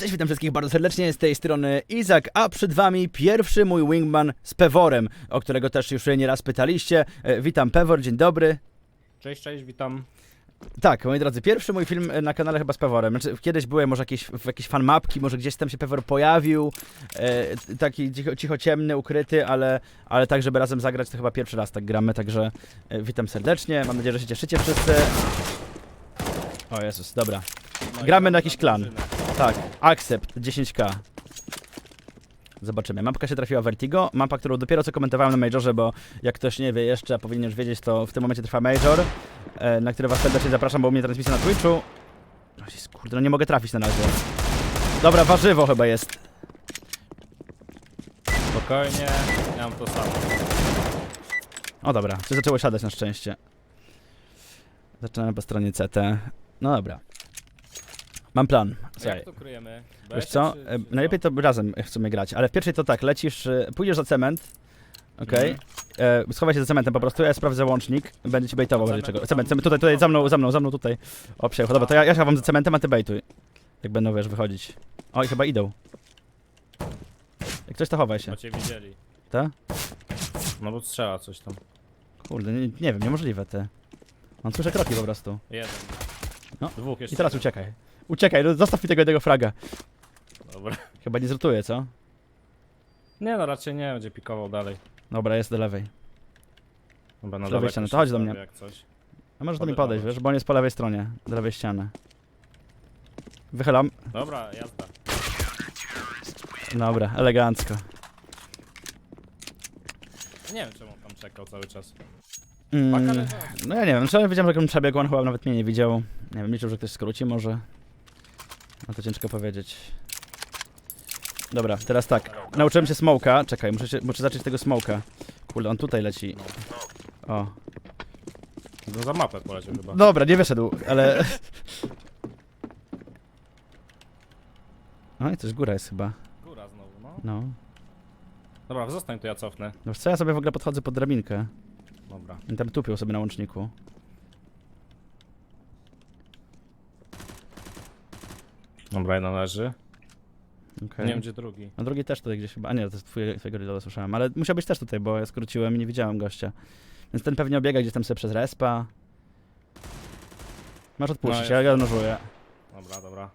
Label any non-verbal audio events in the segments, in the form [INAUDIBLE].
Cześć, witam wszystkich bardzo serdecznie z tej strony Izak, a przed wami pierwszy mój wingman z Peworem, o którego też już nieraz pytaliście. E, Witam Pewor, dzień dobry. Cześć, cześć, witam. Tak, moi drodzy, pierwszy mój film e, na kanale chyba z Peworem. Znaczy, kiedyś były może jakieś, w jakieś fanmapki, może gdzieś tam się Pewor pojawił, e, t- taki cicho, cicho ciemny, ukryty, ale, ale tak, żeby razem zagrać, to chyba pierwszy raz tak gramy, także e, witam serdecznie, mam nadzieję, że się cieszycie wszyscy. O Jezus, dobra. No i Gramy na jakiś klan. drużynę. Tak, accept 10k. Zobaczymy. Mapka się trafiła Vertigo. Mapa, którą dopiero co komentowałem na Majorze, bo jak ktoś nie wie jeszcze, a powinien już wiedzieć, to w tym momencie trwa Major, e, na który was serdecznie zapraszam, bo u mnie transmisja na Twitchu. Kurde, no nie mogę trafić na razie. Dobra, warzywo chyba jest. Spokojnie, ja mam to samo. O dobra, coś zaczęło siadać na szczęście. Zaczynamy po stronie CT. No dobra. Mam plan. Słuchaj. Jak to kryjemy? Wiesz BS co, czy- e, czy najlepiej to razem sumie grać, ale w pierwszej to tak, lecisz, e, pójdziesz za cement, okej, Mhm. e, schowaj się za cementem po prostu, ja sprawdzę łącznik, będę ci bejtował w razie Cement czego. to Cement, tam- cement, tutaj, tutaj, za mną, za mną, za mną tutaj. O, przejechał, dobra, to ja, ja chowam za cementem, a ty bejtuj. Jak będą, wiesz, wychodzić. O, i chyba idą. Jak coś to chowaj się, Bo cię widzieli. tak? No bo strzela coś tam. Kurde, nie, nie wiem, niemożliwe te. On słyszę kroki po prostu. Jeden. No. Dwóch jeszcze. I teraz jeden. uciekaj. Uciekaj, no zostaw mi tego jednego fraga. Dobra. Chyba nie zrotuje, co? Nie no, raczej nie, będzie pikował dalej. Dobra, jest do lewej. Chyba na Z lewej ściany, to chodź do mnie. Jak coś. A możesz do mnie podejść, wiesz, bo on jest po lewej stronie, do lewej ściany. Wychylam. Dobra, jazda. Dobra, elegancko. Nie wiem czemu on tam czekał cały czas. Mm, leżała. no ja nie wiem, trzeba wiedziałem, że on przebiegł, on chyba nawet mnie nie widział. Nie wiem, liczył, że ktoś skróci może. No to ciężko powiedzieć. Dobra, teraz tak. Nauczyłem się smoka. Czekaj, muszę, się, muszę zacząć tego smoka. Kurde, on tutaj leci. O. No za mapę poleciał chyba. Dobra, nie wyszedł, ale... No i coś góra jest chyba. Góra znowu, no. No. Dobra, zostań tu, ja cofnę. No co, ja sobie w ogóle podchodzę pod drabinkę. Dobra. I tam tupią sobie na łączniku. Dobra, jeden leży. Okay. Nie wiem gdzie drugi. No drugi też tutaj gdzieś chyba. A nie, to jest twój, twojego reloada słyszałem, ale musiał być też tutaj, bo ja skróciłem i nie widziałem gościa. Więc ten pewnie obiega gdzieś tam sobie przez respa. Masz odpuścić, No, ja go nożuję. Dobra, dobra.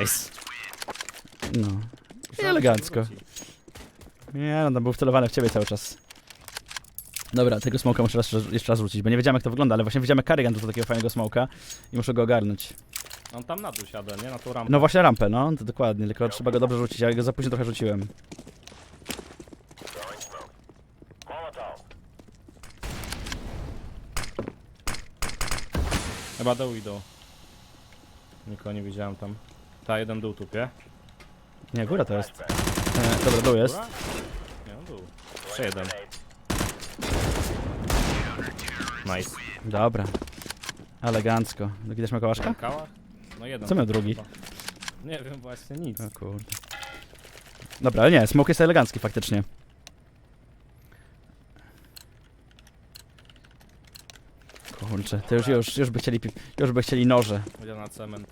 Nice. No. I elegancko. Nie no, tam był wcelowany w ciebie cały czas. Dobra, tego smoka muszę raz, jeszcze raz rzucić, bo nie wiedziałem jak to wygląda, ale właśnie widziałem jak Karrigan do takiego fajnego smoka i muszę go ogarnąć. On tam na dół siada, nie? Na tą rampę. No właśnie rampę, no, to dokładnie, tylko trzeba go dobrze rzucić, ja go za późno trochę rzuciłem. Chyba dół idą. Nikogo nie widziałem tam. Ta jeden dół tupie. Nie, góra to jest. E, dobra, dół jest. Góra? Nie, no dół. Jeszcze jeden. Nice. Dobra. Elegancko. Też ma kołaszka? Kałach? No jeden. Co miał drugi? chyba. Nie wiem właśnie, nic. O kurde. Dobra, ale nie, smoke jest elegancki faktycznie. Kurczę, to już, już, już by chcieli, pi- już by chcieli noże. Idę na cement.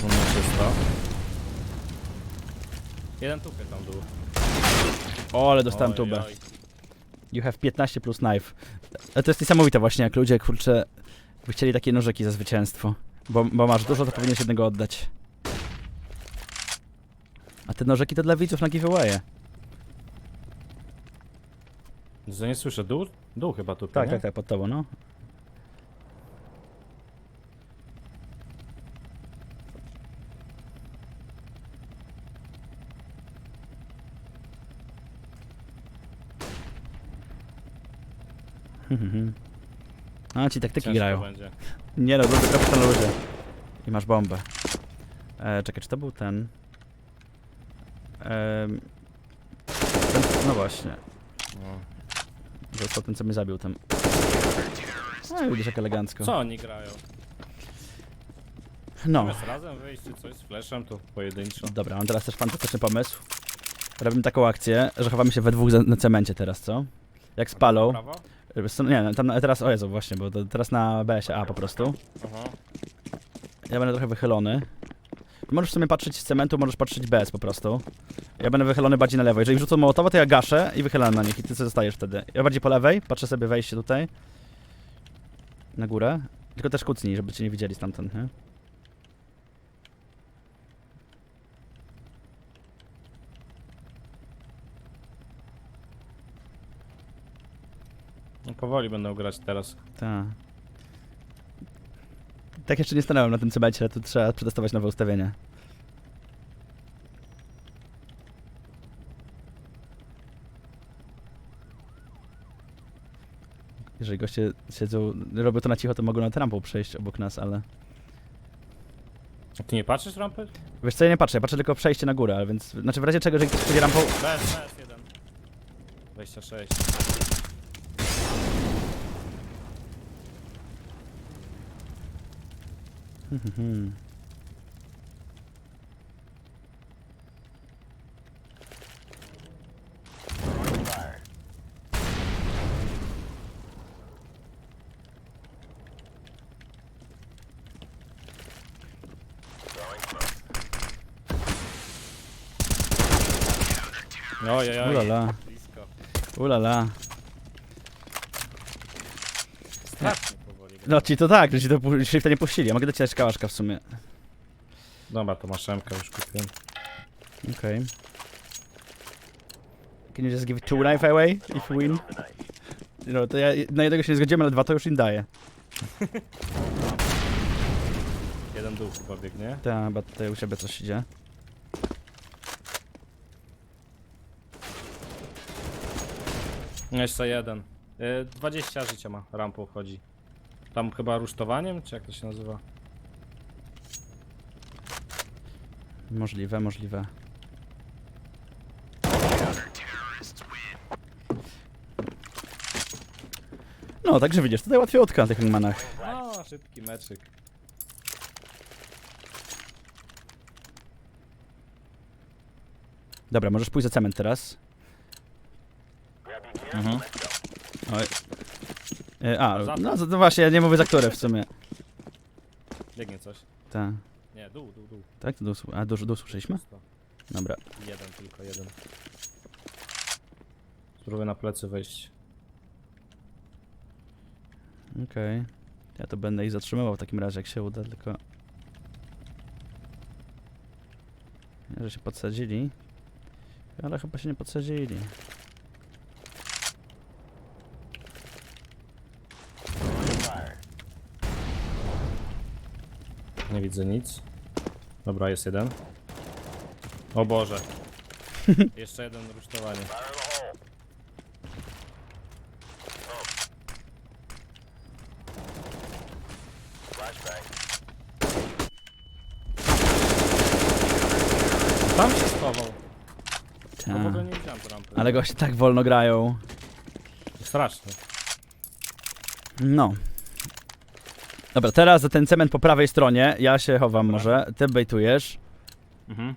Tu na czysto. Jeden tupie tam dół. O, ale dostałem Oj, tubę. oj. You have 15 plus knife. Ale to jest niesamowite właśnie, jak ludzie, kurczę, by chcieli takie nożyki za zwycięstwo. Bo, bo masz dużo, to powinieneś jednego oddać. A te nożyki to dla widzów na giveawaye. Że nie słyszę, dół? Dół chyba tupie, Tak, nie? tak, tak, pod tobą, no. A ci taktyki Ciężko grają. będzie. Nie no, dobry kapitan ludzie. I masz bombę. E, czekaj, czy to był ten? Em, ten? No właśnie. No. Został ten, co mnie zabił tam. No widzisz jak elegancko. Co oni grają? No. Zamiast razem wyjść czy coś z flashem, to pojedynczo. Dobra, mam teraz też fantastyczny pomysł. Robimy taką akcję, że chowamy się we dwóch za- na cemencie teraz, co? Jak spalą. Prawo? Nie, tam teraz, o Jezu, właśnie, bo to teraz na BS-ie A po prostu. Aha. Ja będę trochę wychylony. Możesz w sumie patrzeć z cementu, możesz patrzeć bez po prostu. Ja będę wychylony bardziej na lewo. Jeżeli wrzucą mołotowa, to ja gaszę i wychylam na nich i ty co zostajesz wtedy. Ja bardziej po lewej, patrzę sobie wejście tutaj. Na górę. Tylko też kucnij, żeby cię nie widzieli stamtąd, nie? No powoli będą grać teraz. Tak. Tak jeszcze nie stanąłem na tym cemencie, ale tu trzeba przetestować nowe ustawienie. Jeżeli goście siedzą, robią to na cicho, to mogą na trampą przejść obok nas, ale... A ty nie patrzysz rampy? Wiesz co, ja nie patrzę, ja patrzę tylko przejście na górę, ale więc... Znaczy w razie czego, jeżeli ktoś przyjdzie rampą... Bez, bez, jeden. 26. Mhm. Ojej, oj. Ulala, Blisko. ulala. Strasznie powoli. gra. No ci to tak, że ci to pu- się wtedy nie puścili. Ja mogę dać ci kałaszka w sumie. Dobra, to masz MK już kupiłem. Okay. Can you just give two knife away if you win? No to ja na jednego się nie zgodziłem, ale dwa to już im daję. [LAUGHS] Jeden dół chyba biegnie. Tak, chyba tutaj u siebie coś idzie. No Jeszcze jeden. Y, 20 życia ma, rampą chodzi. Tam chyba rusztowaniem, czy jak to się nazywa? Możliwe, możliwe. No, także widzisz, tutaj łatwiejotko na tych wingmanach. O, szybki meczyk. Dobra, możesz pójść za cement teraz. Mhm. Oj. E, A, Za- no to to właśnie, ja nie mówię za które w sumie. Biegnie coś. Tak, Nie, dół, dół, dół. tak? To dół, a. Dobra. Jeden, tylko jeden. Spróbuję na plecy wejść. Okej. Ja to będę ich zatrzymywał w takim razie, jak się uda, tylko... Że się podsadzili. Ale chyba się nie podsadzili. Nie widzę nic. Dobra, jest jeden. O Boże. [LAUGHS] Jeszcze jeden rusztowanie. Tam się schował. W Ta. ogóle nie widziałem tu rampy. Ale goście tak wolno grają. Strasznie. No. Dobra, teraz za ten cement po prawej stronie. Ja się chowam może. Ty bejtujesz. Mhm.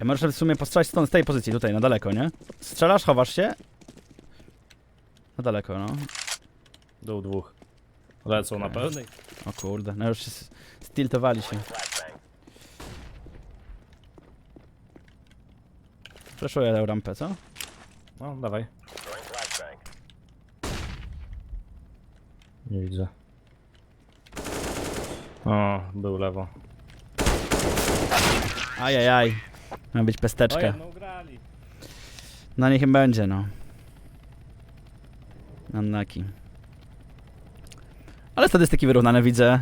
Ja możesz w sumie postrzelać stąd, z tej pozycji, tutaj, na daleko, nie? Strzelasz, chowasz się. Na daleko, no. Dół dwóch. Lecą na pełnej. O kurde, no już się s- stiltowali się. Fleszuję tę rampę, co? No, dawaj. Nie widzę. O, był lewo. Ajajaj. Ma być O, pesteczka. No niech im będzie, no. Annaki. Ale statystyki wyrównane widzę.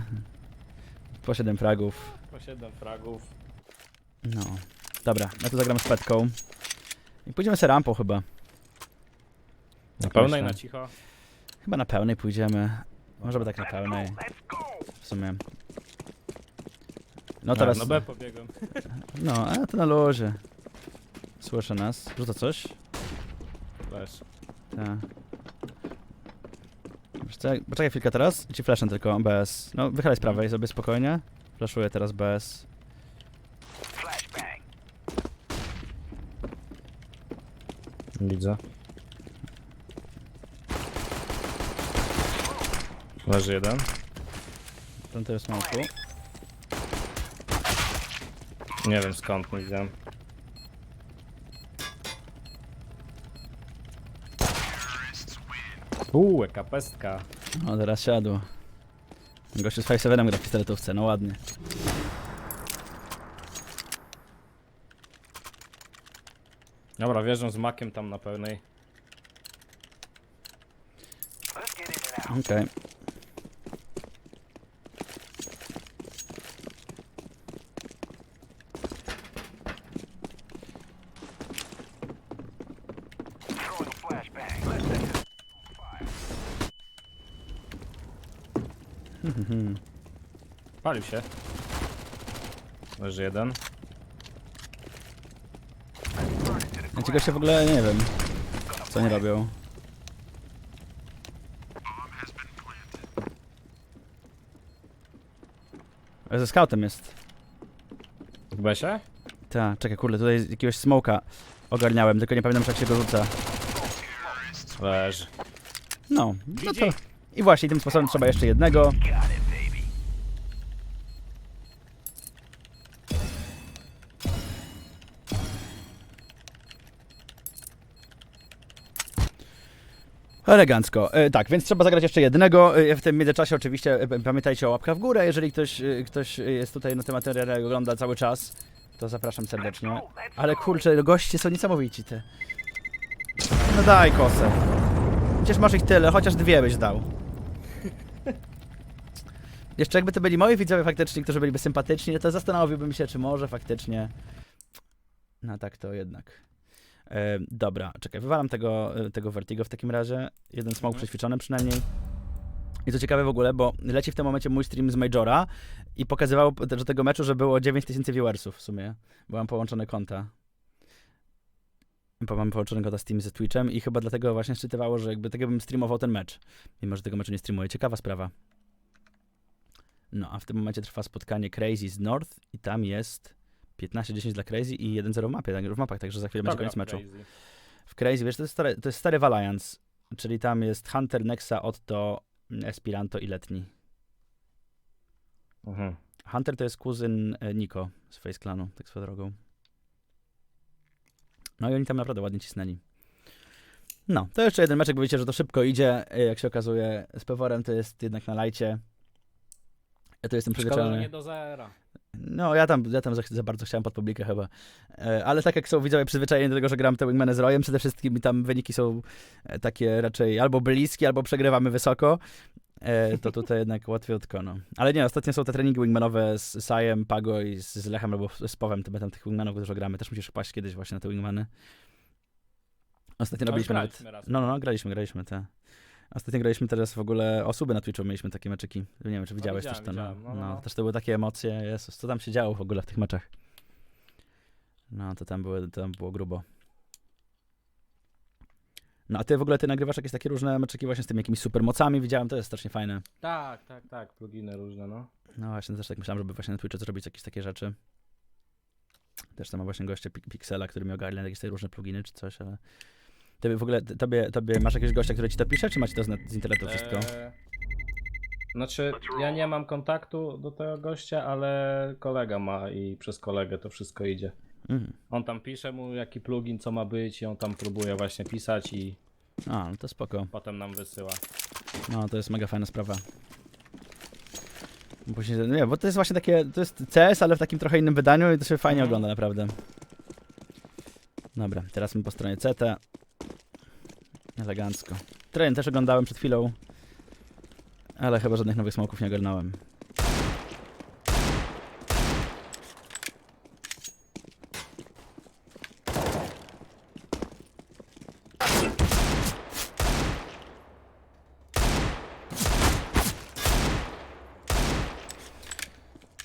Po 7 fragów. Po 7 fragów. No. Dobra, ja tu zagram z petką. I pójdziemy sobie rampą chyba. Na Tak pełnej, myślę. na cicho. Chyba na pełnej pójdziemy. Może by tak na pełnej. W sumie. No teraz. A, na B pobiegłem. No, a to na lozie. Słyszę nas. Rzuca coś? Też. Tak. Wiesz co, Poczekaj chwilkę teraz. Ci flashem tylko bez. No, wychylaj z prawej sobie spokojnie. Flashuję teraz bez. Widzę. Leży jeden. Ten to jest. Nie wiem skąd, nie widziałem. Uuu, jaka pestka. O, teraz siadło. Gościu z 5-7 gra w pistoletówce, no ładnie. Dobra, wjeżdżam z makiem tam na pełnej. Okej. Palił się. Leży jeden. Ja ci goście w ogóle nie wiem, co nie robią. Ale Ze scoutem jest. W besie? Tak, czekaj, kurde, tutaj jakiegoś smoka ogarniałem, tylko nie pamiętam jak się go rzuca. Leży. No, no to... I właśnie tym sposobem trzeba jeszcze jednego. Elegancko. E, tak, więc trzeba zagrać jeszcze jednego. E, w tym międzyczasie oczywiście e, pamiętajcie o łapkach w górę. Jeżeli ktoś, ktoś jest tutaj na tym materiale i ogląda cały czas, to zapraszam serdecznie. Ale kurczę, goście są niesamowici te. No daj kosę. Przecież masz ich tyle, chociaż dwie byś dał. [LAUGHS] Jeszcze jakby to byli moi widzowie faktycznie, którzy byliby sympatyczni, to zastanowiłbym się, czy może faktycznie... No tak to jednak. E, dobra, czekaj, wywalam tego, e, tego Vertigo w takim razie. Jeden smoke Mhm. przećwiczony przynajmniej. I co ciekawe w ogóle, bo leci w tym momencie mój stream z Majora i pokazywało do tego meczu, że było 9000 viewersów w sumie. Bo mam połączone konta. Bo mam połączone konta Steam ze Twitchem i chyba dlatego właśnie szczytywało, że jakby tak jakbym streamował ten mecz. Mimo, że tego meczu nie streamuję. Ciekawa sprawa. No, a w tym momencie trwa spotkanie Crazy z North i tam jest 15-10 dla Crazy i 1-0 w mapie, tak, w mapach, także za chwilę będzie koniec meczu. crazy. W Crazy, wiesz, to jest stary, to jest stary Valiance, czyli tam jest Hunter, Nexa, Otto, Espiranto i Letni. Mhm. Hunter to jest kuzyn e, Niko z Face Clanu, tak swoją drogą. No i oni tam naprawdę ładnie cisnęli. No, to jeszcze jeden meczek, bo wiecie, że to szybko idzie, e, jak się okazuje. Z Peworem to jest jednak na lajcie. Ja to jestem przyzwyczajony. nie do zera. No, ja tam, ja tam za, za bardzo chciałem pod publikę chyba. E, ale tak jak są widzowie przyzwyczajeni do tego, że gram te wingmany z Royem, przede wszystkim tam wyniki są e, takie raczej albo bliskie, albo przegrywamy wysoko. E, to tutaj jednak [LAUGHS] łatwiutko, no. Ale nie, ostatnio są te treningi wingmanowe z Sajem, Pago i z, Lechem albo z Powem, tym tam tych wingmanów dużo gramy. Też musisz paść kiedyś właśnie na te wingmany. Ostatnio No, robiliśmy nawet... No, no, no, graliśmy, graliśmy, te. Ostatnio graliśmy teraz w ogóle osoby na Twitchu, mieliśmy takie meczyki. Nie wiem, czy widziałeś widziałem, też to. No, no, no, no, no. też to były takie emocje, Jezus, co tam się działo w ogóle w tych meczach. No, to tam, były, tam było grubo. No, a ty w ogóle, ty nagrywasz jakieś takie różne meczyki właśnie z tymi jakimiś supermocami, widziałem, to jest strasznie fajne. Tak, tak, tak, pluginy różne, no. No właśnie, też tak myślałem, żeby właśnie na Twitchu zrobić jakieś takie rzeczy. Też tam ma właśnie goście Pixela, który mi ogarnia jakieś takie różne pluginy czy coś, ale... Tobie w ogóle, tobie, tobie masz jakiegoś gościa, który ci to pisze, czy macie to z, net- z internetu wszystko? Eee, Znaczy, ja nie mam kontaktu do tego gościa, ale kolega ma i przez kolegę to wszystko idzie. Mhm. On tam pisze mu jaki plugin, co ma być i on tam próbuje właśnie pisać i A, no to spoko. potem nam wysyła. No, to jest mega fajna sprawa. Później, nie, bo to jest właśnie takie, to jest CS, ale w takim trochę innym wydaniu i to się fajnie Mhm. ogląda, naprawdę. Dobra, teraz my po stronie CT. Elegancko. Tren też oglądałem przed chwilą, ale chyba żadnych nowych smoków nie ogarnąłem.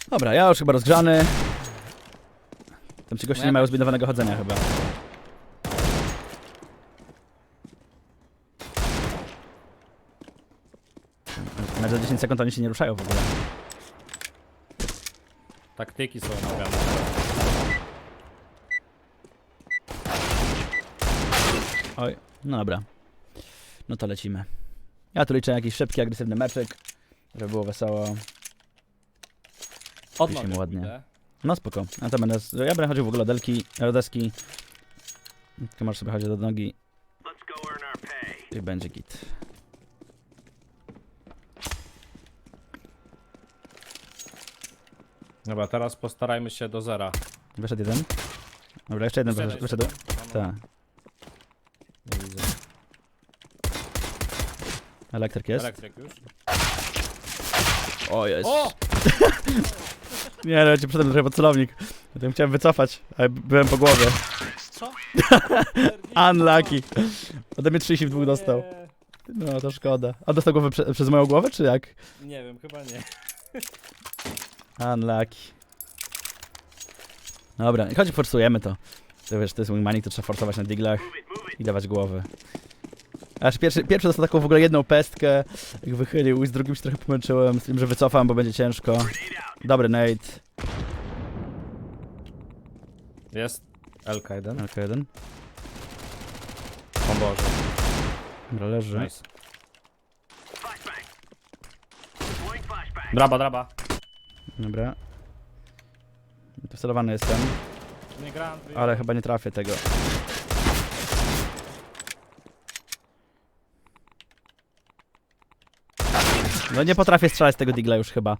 Dobra, ja już chyba rozgrzany. Tam ci goście nie mają zbudowanego chodzenia chyba. Za 10 sekund oni się nie ruszają w ogóle. Taktyki są omawiane. Oj, no dobra. No to lecimy. Ja tu liczę jakiś szybki, agresywny meczek. Żeby było wesoło. Od Pisze mu nogi ładnie. idę. No spoko. Ja to będę, ja będę chodził w ogóle o delki, o deski. Ty możesz sobie chodzić do nogi. I będzie git. Dobra, teraz postarajmy się do zera. Wyszedł jeden. Dobra, jeszcze jeden wyszedł. wyszedł. Tak. No, no. Nie widzę. Elektryk jest. Elektryk już. O, jest. O! [LAUGHS] Nie, ale ja ci przyszedłem trochę pod celownik. Ja tam chciałem wycofać, ale byłem po głowie. Co? [LAUGHS] Unlucky. Ode mnie 32 dostał. No, to szkoda. A dostał głowę prze, przez moją głowę, czy jak? Nie wiem, chyba nie. [LAUGHS] Unlucky. Dobra, chodź forsujemy to. To wiesz, to jest wingmanik, to trzeba forsować na diglach i dawać głowy. Aż pierwszy, pierwszy dostał taką w ogóle jedną pestkę, jak wychylił i z drugim się trochę pomęczyłem, z tym, że wycofam, bo będzie ciężko. Dobry Nate. Jest LK1. LK1. O Boże. Dobra, leży. Nice. Draba, draba. Dobra. Celowany jestem, Nie ale chyba nie trafię tego. No nie potrafię strzelać z tego digla już chyba.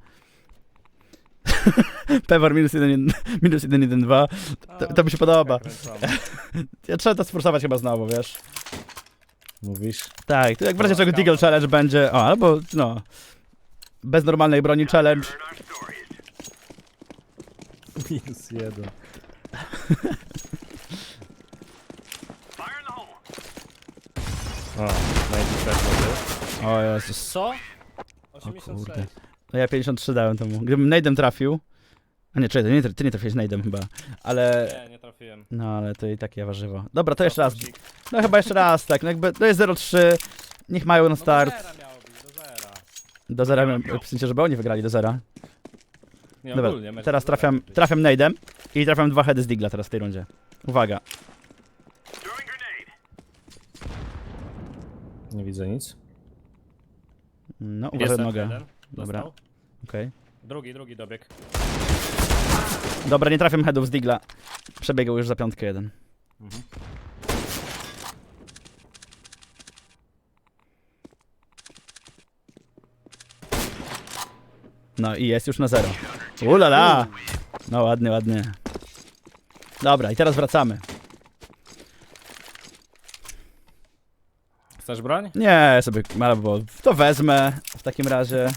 [LAUGHS] Pewor minus 1, minus 1, 1, 2. To, to mi się podoba. Ja trzeba to sforsować chyba znowu, wiesz. Mówisz? Tak, to jak w razie czego Deagle skała. Challenge będzie, o, albo no, bez normalnej broni challenge. Minus jeden. O, najbliższy wody. O Jezus. Co? O 86. kurde. No ja 53 dałem temu. Gdybym nade'em trafił, a nie, czekaj, ty nie, ty nie trafiłeś nade'em chyba, ale, Nie, nie trafiłem. no ale to i takie warzywo. Dobra, to jeszcze raz, no chyba jeszcze raz, tak, no jakby, to jest 0-3, niech mają na No start. Do zera miało być, do zera. Do zera, miałem- w sensie, żeby oni wygrali do zera. Nie, Dobra, ogólnie mecz teraz trafiam, trafiam nade'em i trafiam dwa heady z digla teraz w tej rundzie. Uwaga. Nie widzę nic. No, Jest uważaj ten nogę. jeden. Dobra. Dostał. Okej. Drugi, drugi dobieg. Dobra, nie trafiam headów z digla. Przebiegał już za piątkę jeden. No i jest już na zero. Ulala! No ładnie, ładnie. Dobra, i teraz wracamy. Chcesz broń? Nie, sobie albo to wezmę w takim razie.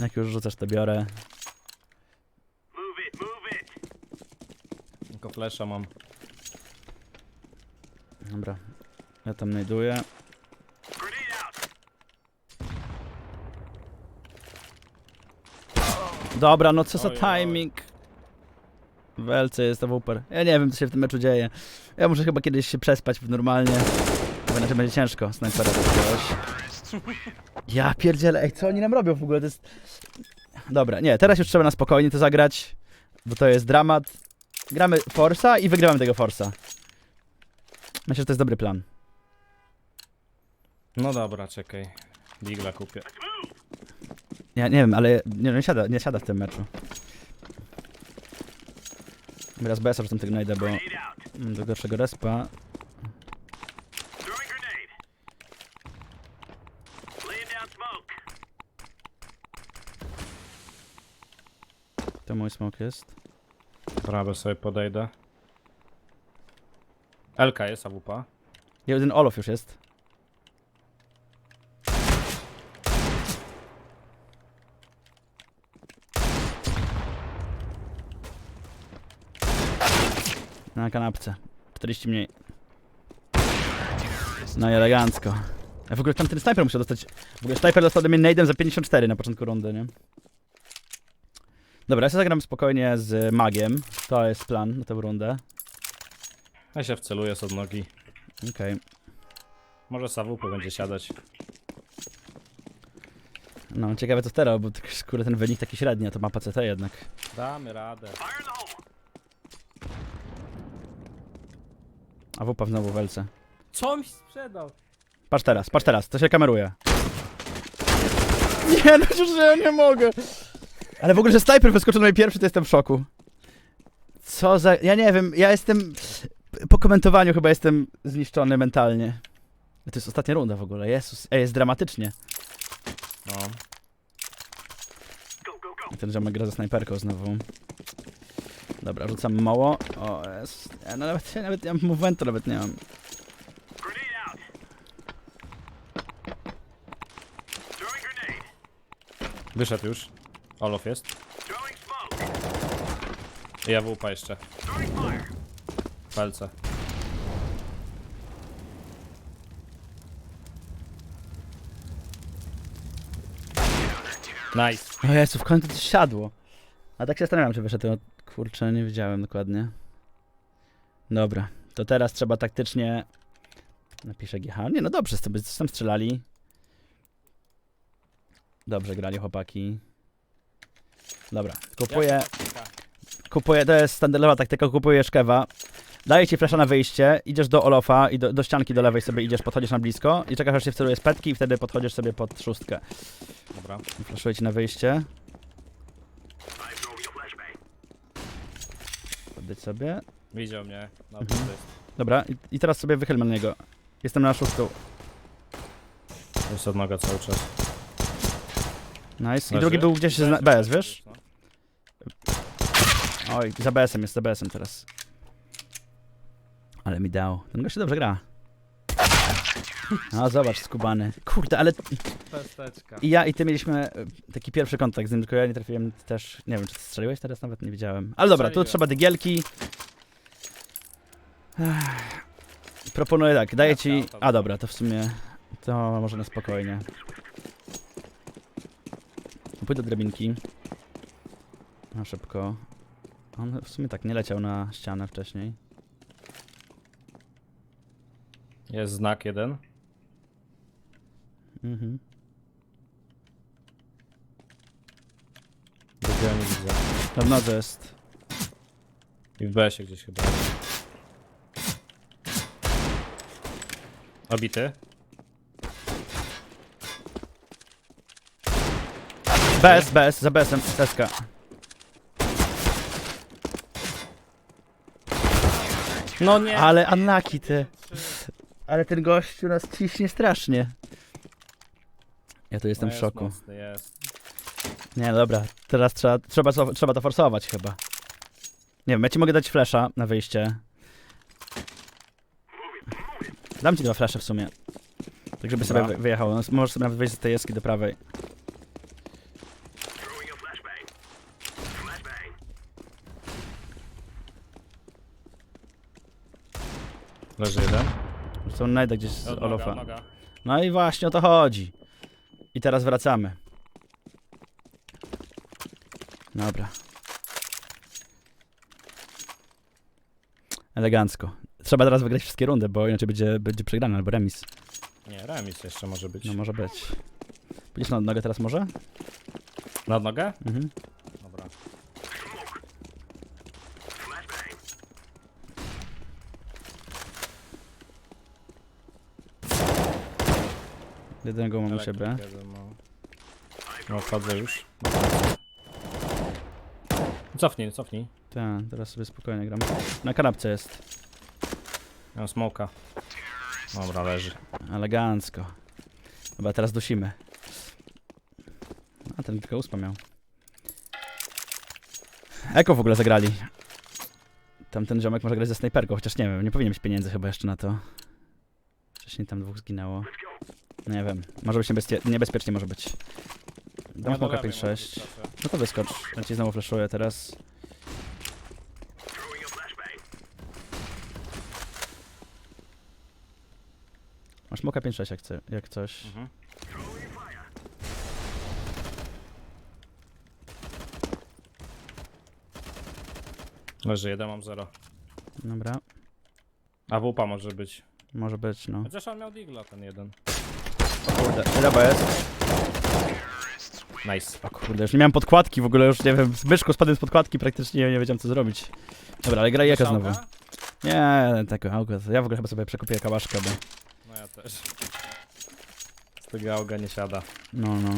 Jak już rzucasz, to biorę. Tylko flesza mam. Dobra. Ja tam znajduję. Dobra, no co za Oj, oj. timing. W LC jest to wuper. Ja nie wiem, co się w tym meczu dzieje. Ja muszę chyba kiedyś się przespać normalnie. Bo inaczej będzie ciężko snajpera wziąć. Ja pierdzielę, ej, co oni nam robią w ogóle? To jest... Dobra, nie, teraz już trzeba na spokojnie to zagrać, bo to jest dramat. Gramy Forsa i wygrywamy tego Forsa. Myślę, że to jest dobry plan. No dobra, czekaj. Digla kupię. Ja nie wiem, ale nie, nie, siada, nie siada w tym meczu. Teraz BS rzucam tego najdę, bo mam do gorszego respa. To mój smoke jest. Prawie sobie podejdę. LK jest AWP. Jeden Olof już jest. Na kanapce. 40 mniej. No i elegancko. A w ogóle tam ten sniper musiał dostać. W ogóle sniper dostał ode mnie nade'em za 54 na początku rundy, nie? Dobra, ja sobie zagram spokojnie z magiem. To jest plan na tę rundę. Ja się wceluję z od nogi. Okej. Może z AWP będzie siadać. No, ciekawe co teraz, bo kurde, ten wynik taki średni, a to mapa CT jednak. Damy radę. A wupa znowu w LC. Co mi sprzedał? Patrz teraz, patrz teraz, to się kameruje. [LAUGHS] Nie, no przecież ja nie mogę. Ale w ogóle, że snajper wyskoczył na mnie pierwszy, to jestem w szoku. Co za... Ja nie wiem, ja jestem... Po komentowaniu chyba jestem zniszczony mentalnie. To jest ostatnia runda w ogóle, Jezus. Ej, jest dramatycznie. No. I ten ziomek gra ze snajperką znowu. Dobra, rzucam mało. O, jest. Ja nawet, ja nawet ja movementu nawet nie mam. Wyszedł już. Olof jest. I ja wupa jeszcze. Palce. Nice. O Jezu, w końcu coś siadło. A tak się zastanawiam, czy wyszedł. Kurczę, nie wiedziałem dokładnie. Dobra, to teraz trzeba taktycznie... Napiszę GH. Nie, no dobrze, sobie coś tam strzelali. Dobrze grali chłopaki. Dobra, kupuję... Kupuję, to jest standardowa taktyka, kupujesz kewa. Daję ci flasza na wyjście, idziesz do Olofa i do, do ścianki do lewej sobie idziesz, podchodzisz na blisko i czekasz aż się wceluje z petki i wtedy podchodzisz sobie pod szóstkę. Dobra. Flaszuję ci na wyjście. Podejść sobie. Widział mnie. No, Mhm. Dobra, i, i teraz sobie wychylmy na niego. Jestem na szóstką. Jest od noga cały czas. Nice. I Leży. drugi był gdzieś z BS, wiesz? no. Oj, za BS-em jest, za BS-em teraz. Ale mi dał. Ten gość się dobrze gra. No zobacz, skubany. Kurde, ale Pesteczka. i ja i ty mieliśmy e, taki pierwszy kontakt z nim, tylko ja nie trafiłem też, nie wiem, czy ty strzeliłeś teraz? Nawet nie widziałem. Ale dobra, tu Strzeliłem. trzeba dygielki. Ech. Proponuję tak, daję ci... A dobra, to w sumie... To może na spokojnie. Pójdę do drabinki. Na szybko. On w sumie tak nie leciał na ścianę wcześniej. Jest znak jeden. Mhm. Drugiego nie widzę. Na nodze jest. I w BS-ie gdzieś chyba. Obity. BS, BS, za BS-em. No nie. Ale unlucky ty. Ale ten gościu nas ciśnie strasznie. Ja tu jestem No w jest szoku. Mocny, jest. Nie, no dobra, teraz trzeba, trzeba, to- trzeba to forsować chyba. Nie wiem, ja ci mogę dać flasha na wyjście. Dam ci dwa flasze w sumie. Tak żeby sobie Dobra. wy- wyjechało. No, możesz sobie nawet wejść z tej jeski do prawej. Leży jeden. Są najdę gdzieś z Od noga, Olofa. noga. No i właśnie o to chodzi. I teraz wracamy. Dobra. Elegancko. Trzeba teraz wygrać wszystkie rundy, bo inaczej będzie, będzie przegrany albo remis. Nie, remis jeszcze może być. No może być. Pójdziesz na nogę teraz może? Na nogę? Mhm. Dobra. Jednego mam u siebie. no. Wchodzę już. Cofnij, cofnij. Tak, teraz sobie spokojnie gram. Na kanapce jest. Mam smoka. Dobra, leży. Elegancko. Dobra, teraz dusimy. A ten tylko uspa miał. Eko w ogóle zagrali. Tamten ziomek może grać ze snajperką, chociaż nie wiem, nie powinien mieć pieniędzy chyba jeszcze na to. Wcześniej tam dwóch zginęło. Nie wiem, może być niebezpie niebezpiecznie może być. Dam Ja smoka lewej może 5-6. być zawsze. No to wyskocz. Ja ci znowu flashuję teraz. Masz moka 5-6 jak, chce- jak coś. Mhm. Leży jeden, mam zero. Dobra, A wupa może być. może być, no. Chociaż on miał digla ten jeden. Kurde, ryba jest. Nice. O kurde, już nie miałem podkładki w ogóle, już nie wiem, Zbyszku spadłem z podkładki, praktycznie nie wiedziałem co zrobić. Dobra, ale graj jaka znowu. Nie, tak. Ja w ogóle chyba sobie przekupię kałaszkę, bo... No ja też. Z tego auga nie siada. No, no.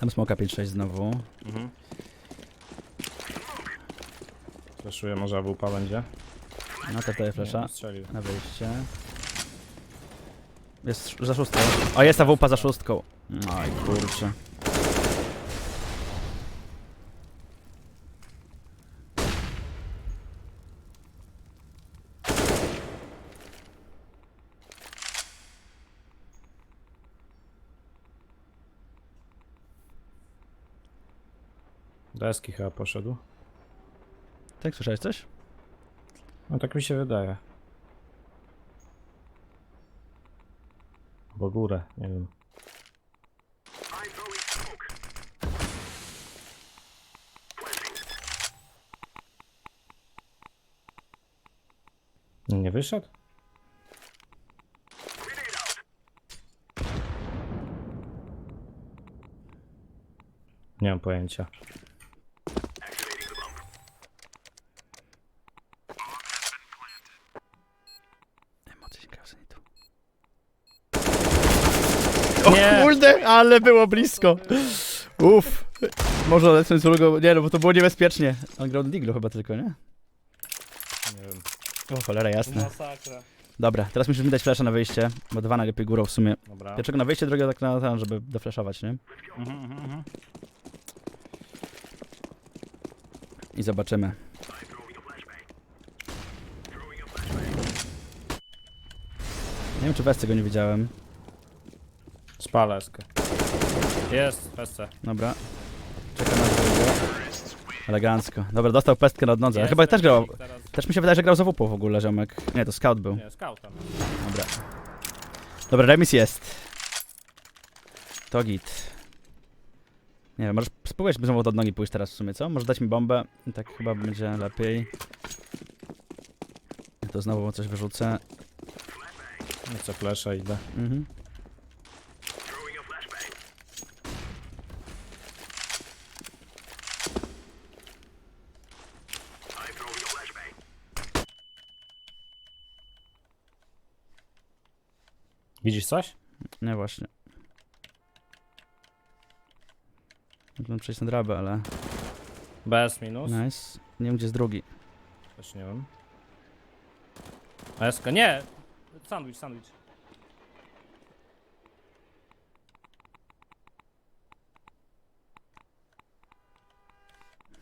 Tam smoka 5-6 znowu. Mhm. Przeszuję, może AWP będzie. No to Nie, flesza. strzelił. Na wyjście. Jest sz- za szóstką. O, jest ta wupa za szóstką. Oj, kurczę. Deski chyba poszedł. Tak, słyszałeś coś? No tak mi się wydaje. Bo górę, nie wiem. Nie wyszedł? Nie mam pojęcia. Emocje się grają tu. Nie! Kurde, ale było blisko. Uff. Może lecę z drugą. Nie no, bo to było niebezpiecznie. On grał na Diglu chyba tylko, nie? Nie wiem. O, cholera, jasne. Masakra. Dobra, teraz musimy mi dać flasha na wyjście, bo dwa najlepiej górą w sumie. Dobra. Pierwszego na wyjście, drugiego tak na ten, żeby doflashować, nie? Mhm, mhm, mhm. I zobaczymy. Nie wiem, czy Westy go nie widziałem. Spalę eskę. Jest, pesce. Dobra. Czekam na drugiego. Elegancko. Dobra, dostał pestkę na. Jest Chyba też grał. Teraz... Też mi się wydaje, że grał za WP w ogóle, ziomek. Nie, to scout był. Nie, scouta. Dobra. Dobra, remis jest. To git. Nie wiem, możesz spróbować znowu od nogi pójść teraz w sumie, co? Może dać mi bombę? I tak chyba będzie lepiej. Ja to znowu coś wyrzucę. No co, flesza idę. Mhm. Widzisz coś? Nie, właśnie. Mógłbym przejść na drabę, ale... Bez minus. Nice. Nie wiem, gdzie jest drugi. Też nie wiem. Eska, nie! Sandwich, sandwich.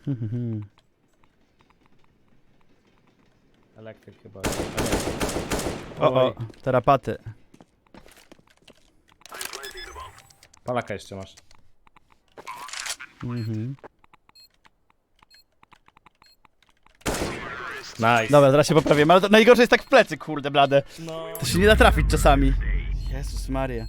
[LAUGHS] Elektryk chyba. O, o, terapaty. Palaka jeszcze masz. Mhm. Nice. Dobra, zaraz się poprawimy, ale to najgorsze jest tak w plecy, kurde blade. No, To się nie da trafić czasami. Jezus Maria.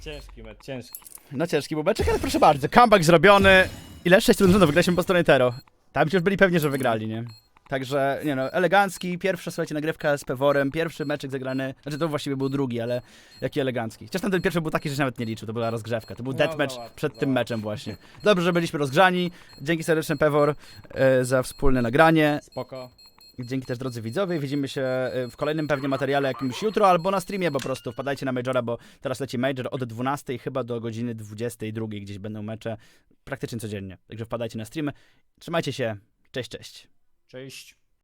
ciężki mecz, ciężki. No ciężki bubeczek, ale proszę bardzo. Comeback zrobiony. Ile? 6 rund rzędu wygraliśmy po stronie Tero. Tam ci już byli pewni, że wygrali, nie? Także, nie no, elegancki, pierwsza, słuchajcie, nagrywka z Peworem, pierwszy meczek zagrany, znaczy to właściwie był drugi, ale jaki elegancki. Chociaż ten, pierwszy był taki, że się nawet nie liczył, to była rozgrzewka, to był No, deathmatch łatwo, przed za tym meczem właśnie. Dobrze, że byliśmy rozgrzani, dzięki serdeczne Pewor e, za wspólne nagranie. Spoko. Dzięki też drodzy widzowie, widzimy się y, w kolejnym pewnie materiale jakimś jutro albo na streamie po prostu. Wpadajcie na Majora, bo teraz leci Major od 12 chyba do godziny 22 gdzieś będą mecze praktycznie codziennie. Także wpadajcie na streamy. Trzymajcie się. Cześć, cześć. Cześć.